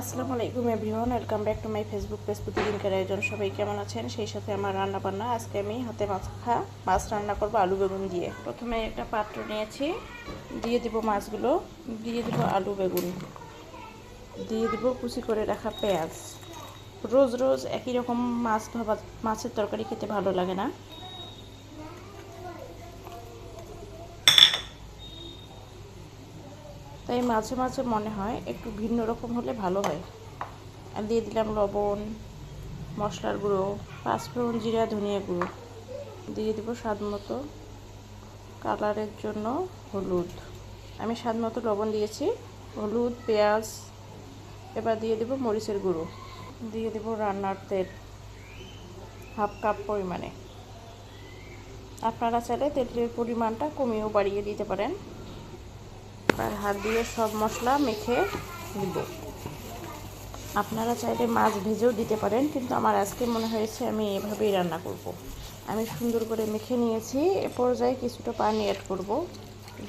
আসসালামু আলাইকুম everyone, welcome back to my Facebook page প্রতিদিনকার আয়োজন সবাই কেমন আছেন? সেই সাথে আমার রান্না বান্না আজকে আমি হাতে মাখা মাছ রান্না করব আলু বেগুন দিয়ে। প্রথমে একটা পাত্র নিয়েছি। দিয়ে দিব মাছগুলো। দিয়ে দিব আলু বেগুন। দিয়ে দিব কুচি করে রাখা পেঁয়াজ। রোজ রোজ একই রকম মাছ ভাবা মাছের তরকারি খেতে ভালো লাগে না। তাই মাঝে মাঝে মনে হয় একটু ভিন্ন রকম হলে ভালো হয়। আর দিয়ে দিলাম লবণ, মশলার গুঁড়ো, পাঁচফোড়ন জিরা, ধনিয়া গুঁড়ো। দিয়ে দেবো স্বাদ মতো কালারের জন্য হলুদ। আমি স্বাদ মতো লবণ দিয়েছি, হলুদ, পেঁয়াজ, এবার দিয়ে দেবো মরিচের গুঁড়ো। দিয়ে দেবো রান্নার তেল, হাফ কাপ পরিমাণে। আপনারা চাইলে তেলের পরিমাণটা কমিয়েও বাড়িয়ে দিতে পারেন। আর হাত দিয়ে সব মশলা মেখে দিব আপনারা চাইলে মাছ ভেজেও দিতে পারেন, কিন্তু আমার আজকে মনে হয়েছে আমি এভাবেই রান্না করব। আমি সুন্দর করে মেখে নিয়েছি, এ পর্যায়ে কিছুটা পানি অ্যাড করব,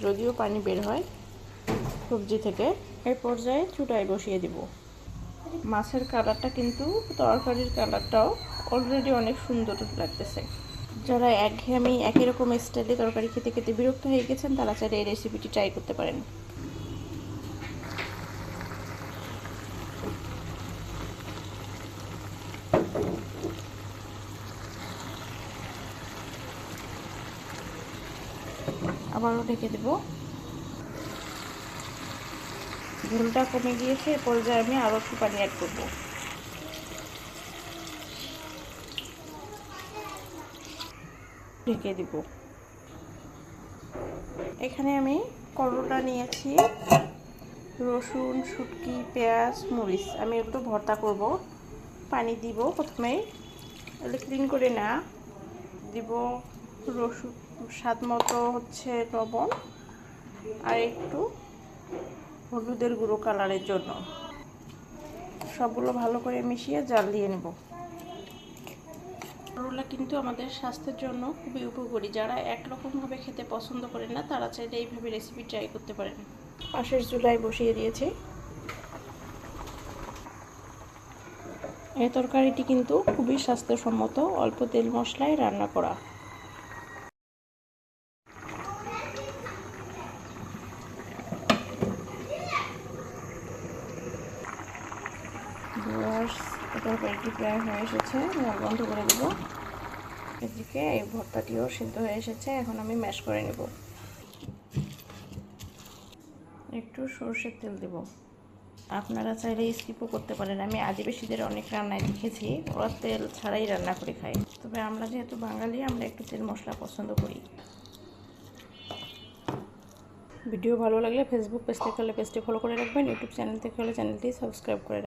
যদিও পানি বের হয় সবজি থেকে। এই পর্যায়ে চুটায় বসিয়ে দিব। মাছের কালারটা কিন্তু তরকারির কালারটাও অলরেডি অনেক সুন্দর লাগতেছে। যারা একঘেয়েমি একই রকম স্টাইলে তরকারি খেতে খেতে বিরক্ত হয়ে গেছেন, তারা চাইলে এই রেসিপিটি ট্রাই করতে পারেন। আবারও ঢেকে দেব। ঝোলটা কমে গিয়েছে, এ পর্যায়ে আমি আরও একটু পানি অ্যাড করব। ঢেকে দিব। এখানে আমি করলা নিয়েছি, রসুন, শুটকি, পেঁয়াজ, মরিচ। আমি এগুলো ভর্তা করব। পানি দিব প্রথমেই। এগুলো ক্লিন করে না। দিব রসুন, স্বাদ মতো হচ্ছে লবণ আর একটু হলুদের গুঁড়ো কালারের জন্য। সবগুলো ভালো করে মিশিয়ে জাল দিয়ে নেব। করলা কিন্তু আমাদের স্বাস্থ্যের জন্য খুবই উপকারী। যারা একরকমভাবে খেতে পছন্দ করেন না তারা চাইলে এইভাবে রেসিপি ট্রাই করতে পারেন। পাশের চুলায় বসিয়ে দিয়েছি। এই তরকারিটি কিন্তু খুবই স্বাস্থ্যসম্মত অল্প তেল মশলায় রান্না করা। তরকারিটি প্রায় হয়ে এসেছে বন্ধ করে দেবো। এদিকে এই ভর্তাটিও সিদ্ধ হয়ে এসেছে, এখন আমি ম্যাশ করে নেব। একটু সর্ষের তেল দেব। আপনারা চাইলে স্কিপও করতে পারেন, আমি আদিবাসীদের অনেক রান্নায় দেখেছি, ওরা তেল ছাড়াই রান্না করে খায়। তবে আমরা যেহেতু বাঙালি, আমরা একটু তেল মশলা পছন্দ করি। ভিডিও ভালো লাগলে ফেসবুক পেজ হলে পেজটি ফলো করে রাখবেন ইউটিউব চ্যানেল থেকে হলে চ্যানেলটি সাবস্ক্রাইব করে